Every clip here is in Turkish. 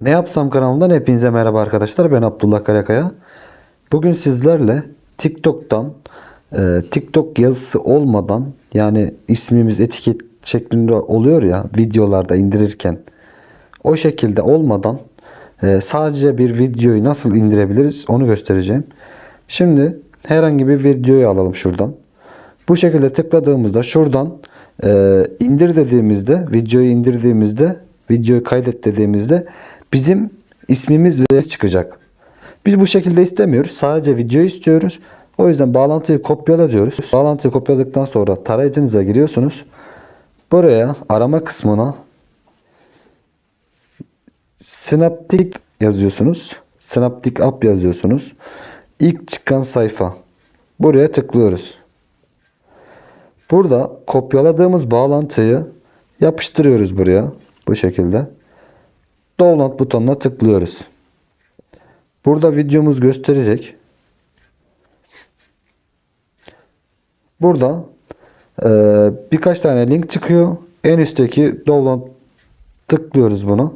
Ne Yapsam kanalından hepinize merhaba arkadaşlar. Ben Abdullah Karakaya. Bugün sizlerle TikTok'tan e, TikTok yazısı olmadan yani ismimiz etiket şeklinde oluyor ya videolarda indirirken o şekilde olmadan e, sadece bir videoyu nasıl indirebiliriz onu göstereceğim. Şimdi herhangi bir videoyu alalım şuradan. Bu şekilde tıkladığımızda şuradan e, indir dediğimizde videoyu indirdiğimizde videoyu kaydet dediğimizde bizim ismimiz ve çıkacak. Biz bu şekilde istemiyoruz. Sadece video istiyoruz. O yüzden bağlantıyı kopyala diyoruz. Bağlantıyı kopyaladıktan sonra tarayıcınıza giriyorsunuz. Buraya arama kısmına Synaptic yazıyorsunuz. Synaptic App yazıyorsunuz. İlk çıkan sayfa. Buraya tıklıyoruz. Burada kopyaladığımız bağlantıyı yapıştırıyoruz buraya. Bu şekilde. Download butonuna tıklıyoruz. Burada videomuz gösterecek. Burada eee, birkaç tane link çıkıyor. En üstteki download tıklıyoruz bunu.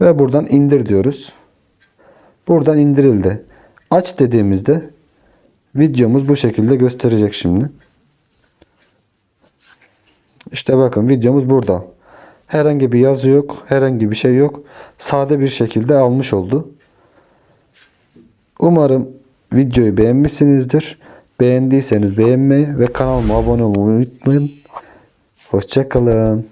Ve buradan indir diyoruz. Buradan indirildi. Aç dediğimizde videomuz bu şekilde gösterecek şimdi. İşte bakın videomuz burada. Herhangi bir yazı yok. Herhangi bir şey yok. Sade bir şekilde almış oldu. Umarım videoyu beğenmişsinizdir. Beğendiyseniz beğenmeyi ve kanalıma abone olmayı unutmayın. Hoşçakalın.